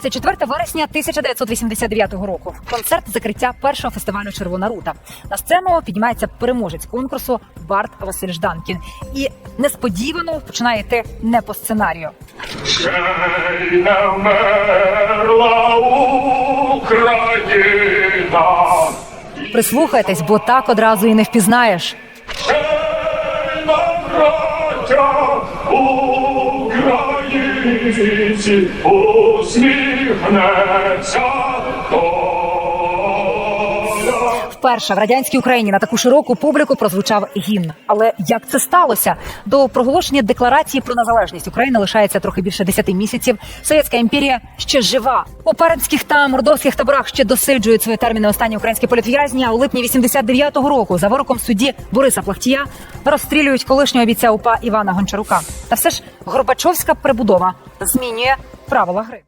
24 вересня 1989 року. Концерт закриття першого фестивалю Червона рута. На сцену піднімається переможець конкурсу Барт Василь Жданкін. І несподівано починає йти не по сценарію. Україна. Прислухайтесь, бо так одразу і не впізнаєш. Ще усміхнеться Вперше в радянській Україні на таку широку публіку прозвучав гімн. Але як це сталося? До проголошення декларації про незалежність України лишається трохи більше 10 місяців. Совєтська імперія ще жива. У пермських та мордовських таборах ще досиджують свої терміни останні українські політв'язні. А у липні 89-го року за вироком судді Бориса Плахтія розстрілюють колишнього бійця УПА Івана Гончарука. Та все ж Горбачовська прибудова змінює правила гри.